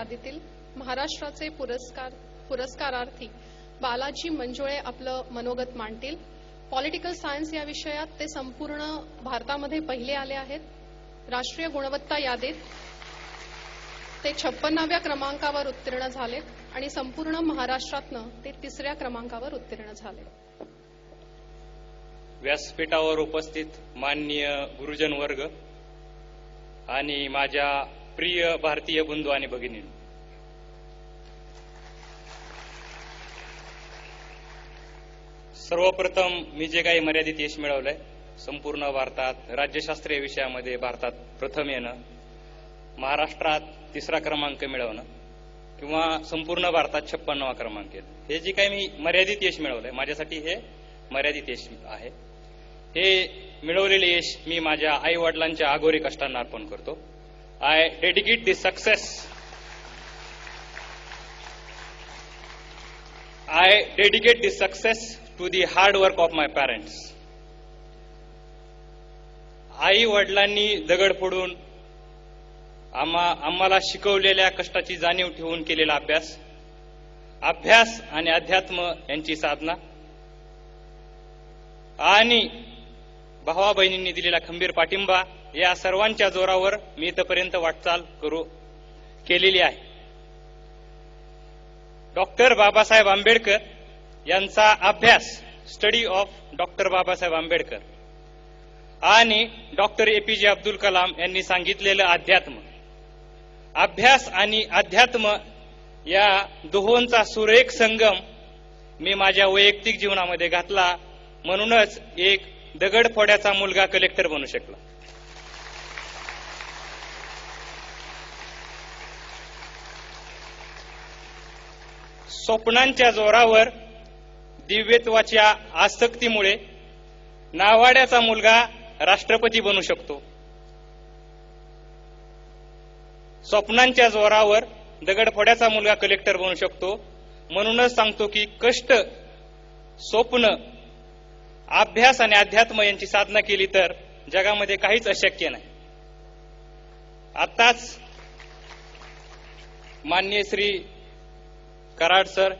यादीतील महाराष्ट्राचे पुरस्कार पुरस्कारार्थी बालाजी मंजुळे आपलं मनोगत मांडतील. पॉलिटिकल सायन्स या विषयात ते संपूर्ण भारतामध्ये पहिले आले आहेत. राष्ट्रीय गुणवत्ता यादीत ते छप्पन्नाव्या क्रमांकावर उत्तीर्ण झाले आणि संपूर्ण महाराष्ट्रातनं ते तिसऱ्या क्रमांकावर उत्तीर्ण झाले व्यासपीठावर उपस्थित माननीय गुरुजन वर्ग आणि माझ्या प्रिय भारतीय बंधू आणि भगिनी. सर्वप्रथम मी जे काही मर्यादित यश मिळवलंय संपूर्ण भारतात राज्यशास्त्रीय विषयामध्ये भारतात प्रथम येणं महाराष्ट्रात तिसरा क्रमांक मिळवणं किंवा संपूर्ण भारतात छप्पन्नवा क्रमांक येणं. हे जे काही मी मर्यादित यश मिळवलंय माझ्यासाठी हे मर्यादित यश आहे. हे मिळवलेले यश मी माझ्या आई वडिलांच्या आगोरी कष्टांना अर्पण करतो. I dedicate this success I dedicate this success to the hard work of my parents आई वडिलांनी दगड फोडून आम्हा आम्हाला शिकवलेल्या कष्टाची जाणीव ठेवून केलेला अभ्यास अभ्यास आणि अध्यात्म यांची साधना आणि भावा बहिणींनी दिलेला खंबीर पाठिंबा या सर्वांच्या जोरावर मी इथपर्यंत वाटचाल करू केलेली आहे. डॉक्टर बाबासाहेब आंबेडकर यांचा अभ्यास study of doctor Babasaheb Ambedkar आणि डॉक्टर एपीजे अब्दुल कलाम यांनी सांगितलेलं अध्यात्म. अभ्यास आणि अध्यात्म या दोहोंचा सुरेख संगम मी माझ्या वैयक्तिक जीवनामध्ये घातला म्हणूनच एक दगडफोड्याचा मुलगा कलेक्टर बनू शकला. स्वप्नांच्या जोरावर दिव्यत्वाच्या आसक्तीमुळे नावाड्याचा मुलगा राष्ट्रपती बनू शकतो. स्वप्नांच्या जोरावर दगडफोड्याचा मुलगा कलेक्टर बनू शकतो. म्हणूनच सांगतो की कष्ट स्वप्न अभ्यास आणि अध्यात्म यांची साधना केली तर जगामध्ये काहीच अशक्य नाही. आताच मान्य श्री कराड सर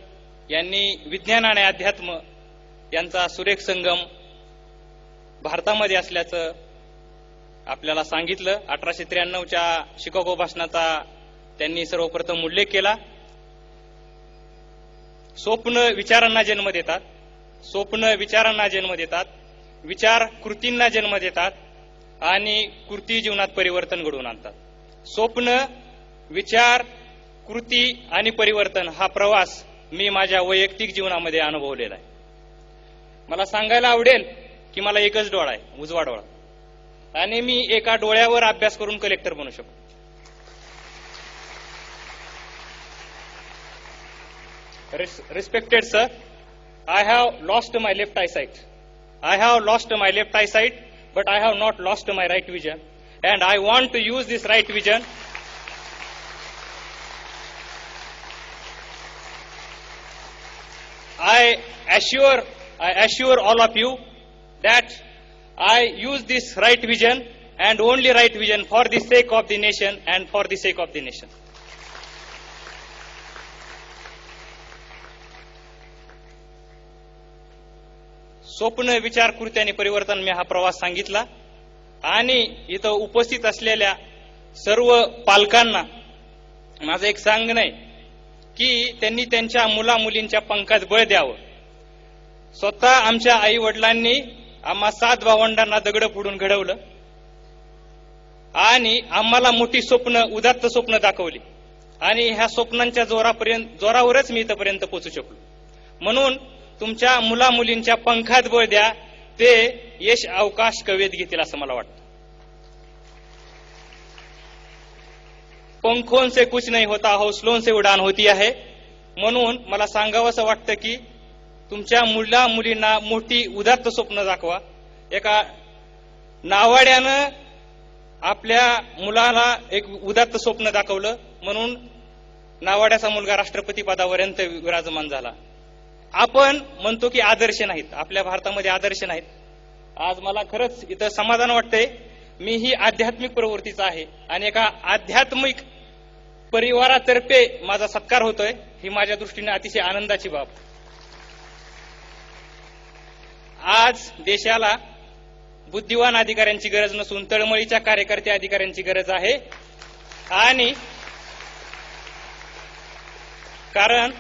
यांनी विज्ञान आणि अध्यात्म यांचा सुरेख संगम भारतामध्ये असल्याचं आपल्याला सांगितलं. अठराशे त्र्याण्णवच्या शिकागो भाषणाचा त्यांनी सर्वप्रथम उल्लेख केला. स्वप्न विचारांना जन्म देतात. स्वप्न विचारांना जन्म देतात. विचार कृतींना जन्म देतात आणि कृती जीवनात परिवर्तन घडवून आणतात. स्वप्न विचार कृती आणि परिवर्तन हा प्रवास मी माझ्या वैयक्तिक जीवनामध्ये अनुभवलेला आहे. मला सांगायला आवडेल की मला एकच डोळा आहे उजवा डोळा. आणि मी एका डोळ्यावर अभ्यास करून कलेक्टर बनू शकतो. Respected sir I have lost my left eye sight I have lost my left eye sight but I have not lost my right vision and I want to use this right vision i assure i assure all of you that i use this right vision and only right vision for the sake of the nation and for the sake of the nation स्वप्न विचारकृती आणि परिवर्तन मी हा प्रवास सांगितला आणि इथं उपस्थित असलेल्या सर्व पालकांना माझं एक सांगणं आहे की त्यांनी त्यांच्या मुला मुलींच्या पंखात बळ द्यावं. स्वतः आमच्या आई वडिलांनी आम्हा सात भावंडांना दगड फोडून घडवलं. आणि आम्हाला मोठी स्वप्न उदात्त स्वप्न दाखवली. आणि ह्या स्वप्नांच्या जोरापर्यंत जोरावरच मी इथपर्यंत पोहोचू शकलो. म्हणून तुमच्या मुला मुलींच्या पंखात बळ द्या ते यश अवकाश कवेत घेतील असं मला वाटतं. पंखों से कुछ नहीं होता हौसलों से उडान होती आहे म्हणून मला सांगावं असं वाटतं की तुमच्या मुला मुलींना मोठी उदात्त स्वप्न दाखवा. एका नावाड्यानं आपल्या मुलाला एक उदात्त स्वप्न दाखवलं. म्हणून नावाड्याचा मुलगा राष्ट्रपती पदापर्यंत विराजमान झाला. आपण म्हणतो की आदर्श नाहीत. आपल्या भारतामध्ये आदर्श नाहीत. आज मला खरंच इथं समाधान वाटतंय. मी ही आध्यात्मिक प्रवृत्तीचा आहे. आणि एका आध्यात्मिक परिवारातर्फे माझा सत्कार होतोय. ही माझ्या दृष्टीने अतिशय आनंदाची बाब. आज देशाला बुद्धिवान अधिकाऱ्यांची गरज नसून तळमळीच्या कार्यकर्ते अधिकाऱ्यांची गरज आहे. आणि कारण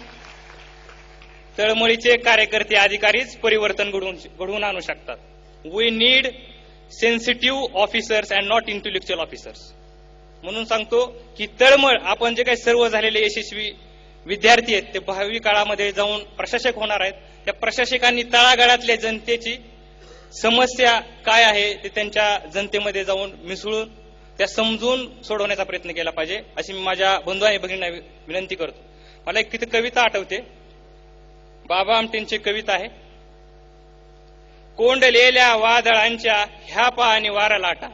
तळमळीचे कार्यकर्ते अधिकारीच परिवर्तन घडवून घडवून आणू शकतात. We need sensitive officers and not intellectual officers म्हणून सांगतो की तळमळ आपण जे काही सर्व झालेले यशस्वी विद्यार्थी आहेत ते भावी काळामध्ये जाऊन प्रशासक होणार आहेत. त्या प्रशासकांनी तळागाळातल्या जनतेची समस्या काय आहे ते त्यांच्या जनतेमध्ये जाऊन मिसळून त्या समजून सोडवण्याचा प्रयत्न केला पाहिजे अशी मी माझ्या बंधू आणि भगिनींना वि- विनंती करतो. मला एक तिथे कविता आठवते. बाबा आमटेंची कविता आहे. कोंडलेल्या वादळांच्या ह्या आणि वारा लाटा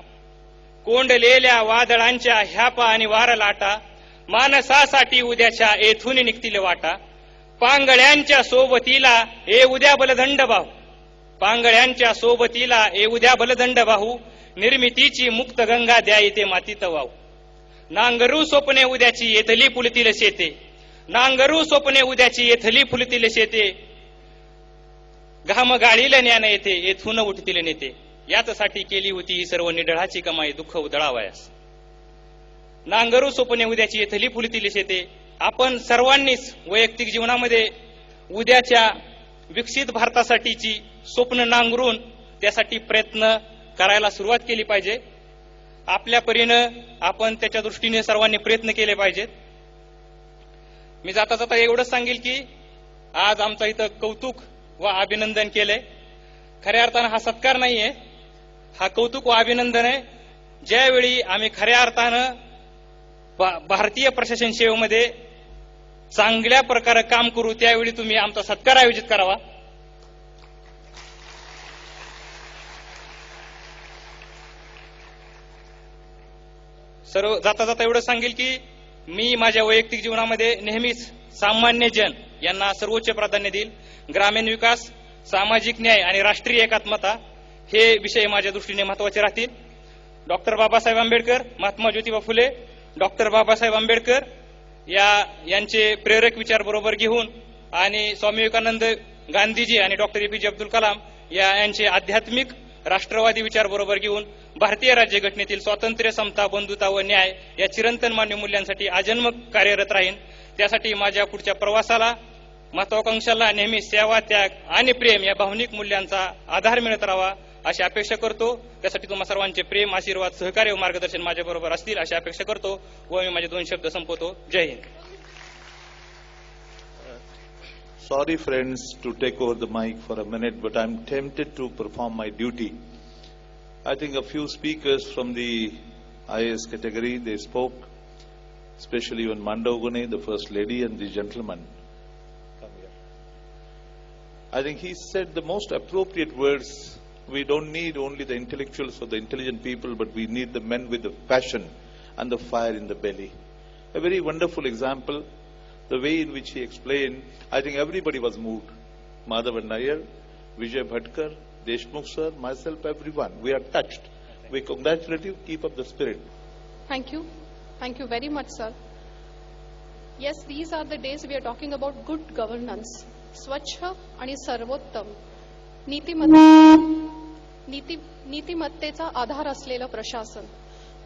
कोंडलेल्या वादळांच्या ह्यापा आणि वार लाटा मानसासाठी उद्याच्या येथून निघतील वाटा. पांगळ्यांच्या सोबतीला ए उद्या बलदंड बाहू. पांगळ्यांच्या सोबतीला ए उद्या बलदंड बाहू. निर्मितीची मुक्त गंगा द्या इथे मातीत वाहू. नांगरू स्वप्ने उद्याची येथली फुलतील शेते. नांगरू स्वप्ने उद्याची येथली फुलतील शेते. घाम गाळील ज्ञान येते येथून उठतील नेते. याचसाठी केली होती ही सर्व निढळाची कमाई दुःख उदळावयास नांगरू स्वप्ने उद्याची येथली फुलतील शेते. आपण सर्वांनीच वैयक्तिक जीवनामध्ये उद्याच्या विकसित भारतासाठीची स्वप्न नांगरून त्यासाठी प्रयत्न करायला सुरुवात केली पाहिजे. आपल्या परीनं आपण त्याच्या दृष्टीने सर्वांनी प्रयत्न केले पाहिजेत. मी जाता जाता एवढंच सांगेल की आज आमचं इथं कौतुक व अभिनंदन केलंय. खऱ्या अर्थानं हा सत्कार नाहीये. हा कौतुक व अभिनंदन आहे. ज्यावेळी आम्ही खऱ्या अर्थानं भा- भारतीय प्रशासन सेवेमध्ये चांगल्या प्रकारे काम करू त्यावेळी तुम्ही आमचा सत्कार आयोजित करावा. सर्व जाता जाता एवढं सांगेल की मी माझ्या वैयक्तिक जीवनामध्ये नेहमीच सामान्य जन यांना सर्वोच्च प्राधान्य देईल. ग्रामीण विकास सामाजिक न्याय आणि राष्ट्रीय एकात्मता हे विषय माझ्या दृष्टीने महत्त्वाचे राहतील. डॉक्टर बाबासाहेब आंबेडकर महात्मा ज्योतिबा फुले डॉक्टर बाबासाहेब आंबेडकर या यांचे प्रेरक विचार बरोबर घेऊन आणि स्वामी विवेकानंद गांधीजी आणि डॉक्टर एपीजे अब्दुल कलाम या यांचे आध्यात्मिक राष्ट्रवादी विचार बरोबर घेऊन भारतीय राज्यघटनेतील स्वातंत्र्य समता बंधुता व न्याय या चिरंतन मान्य मूल्यांसाठी आजन्म कार्यरत राहीन. त्यासाठी माझ्या पुढच्या प्रवासाला महत्वाकांक्षाला नेहमी सेवा त्याग आणि प्रेम या भावनिक मूल्यांचा आधार मिळत राहावा. अशी अपेक्षा करतो त्यासाठी तुम्हा सर्वांचे प्रेम आशीर्वाद सहकार्य व मार्गदर्शन माझ्या बरोबर असतील अशी अपेक्षा करतो व मी माझे दोन शब्द संपवतो जय Hind Sorry, friends, to take over the mic for a minute, but I'm tempted to perform my duty. I think a few speakers from the IAS category, they spoke, especially when Mandogune, the First Lady, and the gentleman. Come here. I think he said the most appropriate words. we don't need only the intellectuals or the intelligent people, but we need the men with the passion and the fire in the belly. A very wonderful example, the way in which he explained, I think everybody was moved. Madhavan Nair, Vijay Bhatkar, Deshmukh sir, myself, everyone. We are touched. We congratulate you. Keep up the spirit. Thank you. Thank you very much, sir. Yes, these are the days we are talking about good governance. Swachha and Sarvottam. नीतिमत्ता नीतिमत्तेचा आधार असलेलं प्रशासन.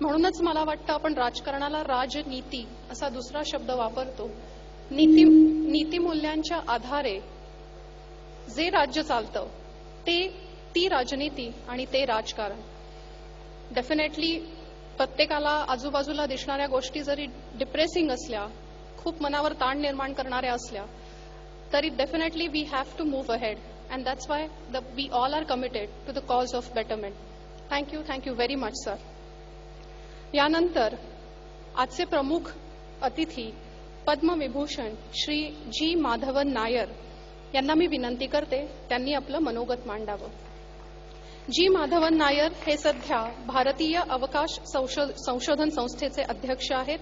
म्हणूनच मला वाटतं आपण राजकारणाला राजनीती असा दुसरा शब्द वापरतो. नीती नीतिमूल्यांच्या आधारे जे राज्य चालतं ते ती राजनीती आणि ते राजकारण. डेफिनेटली प्रत्येकाला आजूबाजूला दिसणाऱ्या गोष्टी जरी डिप्रेसिंग असल्या खूप मनावर ताण निर्माण करणाऱ्या असल्या तरी definitely we have to move ahead and that's why the we all are committed to the cause of betterment thank you thank you very much sir यानंतर आजचे प्रमुख अतिथी पद्मविभूषण श्री जी माधवन नायर यांना मी विनंती करते त्यांनी आपलं मनोगत मांडावं. जी माधवन नायर हे सध्या भारतीय अवकाश संशोधन संस्थेचे अध्यक्ष आहेत.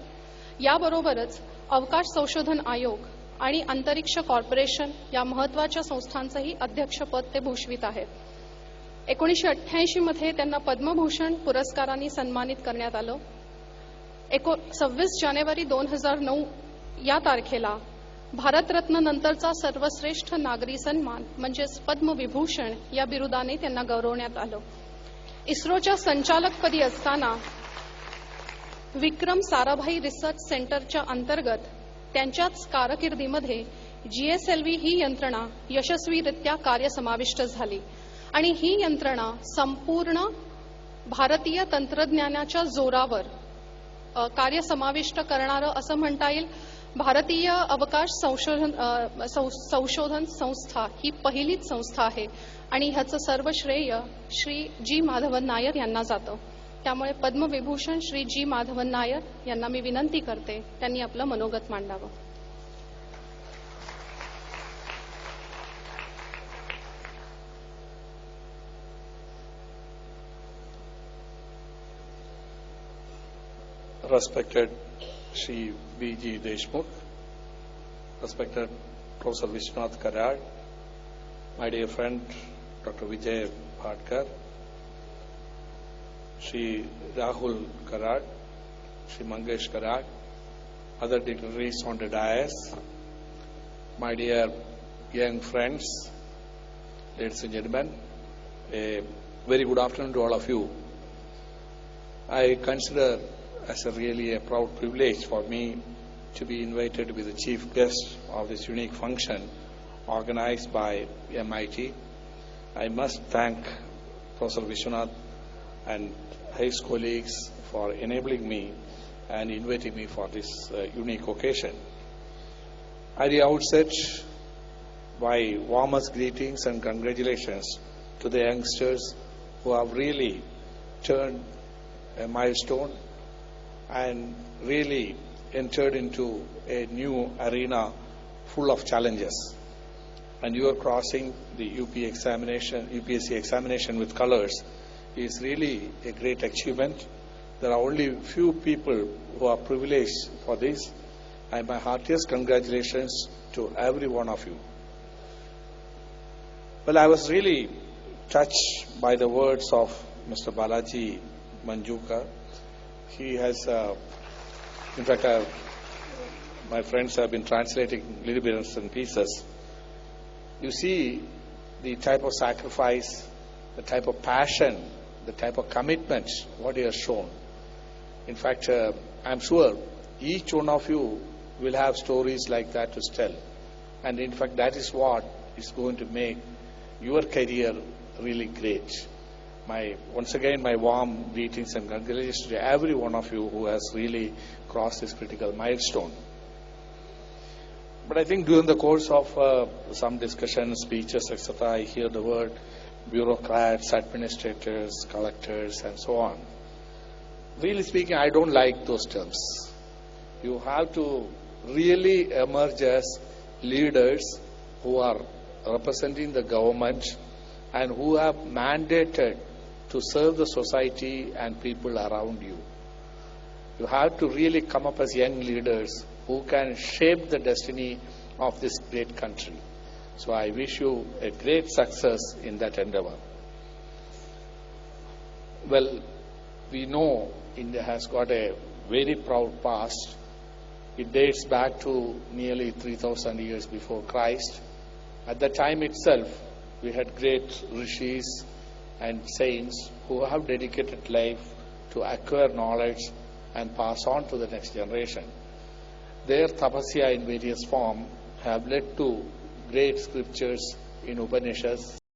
याबरोबरच अवकाश संशोधन आयोग आणि अंतरिक्ष कॉर्पोरेशन या महत्त्वाच्या संस्थांचंही अध्यक्षपद ते भूषवित आहेत एकोणीसशे अठ्ठ्याऐंशी मध्ये त्यांना पद्मभूषण पुरस्कारांनी सन्मानित करण्यात आलं. एको सव्वीस जानेवारी दोन हजार नऊ या तारखेला भारतरत्न नंतरचा सर्वश्रेष्ठ नागरी सन्मान म्हणजेच पद्मविभूषण या बिरुदाने त्यांना गौरवण्यात आलं. इस्रोच्या संचालकपदी असताना विक्रम साराभाई रिसर्च सेंटरच्या अंतर्गत त्यांच्याच कारकिर्दीमध्ये जीएसएलव्ही ही यंत्रणा यशस्वीरित्या कार्यसमाविष्ट झाली. आणि ही यंत्रणा संपूर्ण भारतीय तंत्रज्ञानाच्या जोरावर कार्य कार्यसमाविष्ट करणारं असं म्हणता येईल. भारतीय अवकाश संशोधन सं- संशोधन संस्था ही पहिलीच संस्था आहे. आणि ह्याचं सर्व श्रेय श्री जी माधवन नायर यांना जातं. त्यामुळे पद्मविभूषण श्री जी माधवन नायर यांना मी विनंती करते त्यांनी आपलं मनोगत मांडावं respected Shri B.G. Deshmukh, respected Professor Vishwanath Karad, my dear friend Dr. Vijay Bhatkar, Shri Rahul Karad, Shri Mangesh Karad, other dignitaries on the dais, my dear young friends, ladies and gentlemen, a very good afternoon to all of you. I consider as a really a proud privilege for me to be invited to be the chief guest of this unique function organized by MIT. I must thank Professor Vishwanath and his colleagues for enabling me and inviting me for this uh, unique occasion. At the outset, my warmest greetings and congratulations to the youngsters who have really turned a milestone and really entered into a new arena full of challenges. And you are crossing the UP examination, UPSC examination with colors is really a great achievement. There are only few people who are privileged for this, and my heartiest congratulations to every one of you. Well, I was really touched by the words of Mr. Balaji Manjuka. He has, uh, in fact, uh, my friends have been translating little bits and pieces. You see the type of sacrifice, the type of passion, the type of commitment, what you have shown. In fact, uh, I'm sure each one of you will have stories like that to tell. And in fact, that is what is going to make your career really great. My, once again, my warm greetings and congratulations to every one of you who has really crossed this critical milestone. But I think during the course of uh, some discussions, speeches, etc., I hear the word bureaucrats, administrators, collectors, and so on. Really speaking, I don't like those terms. You have to really emerge as leaders who are representing the government and who have mandated to serve the society and people around you. You have to really come up as young leaders who can shape the destiny of this great country. So I wish you a great success in that endeavor. Well, we know India has got a very proud past. It dates back to nearly 3,000 years before Christ. At the time itself, we had great rishis and saints who have dedicated life to acquire knowledge and pass on to the next generation. Their tapasya in various form have led to great scriptures in Upanishads,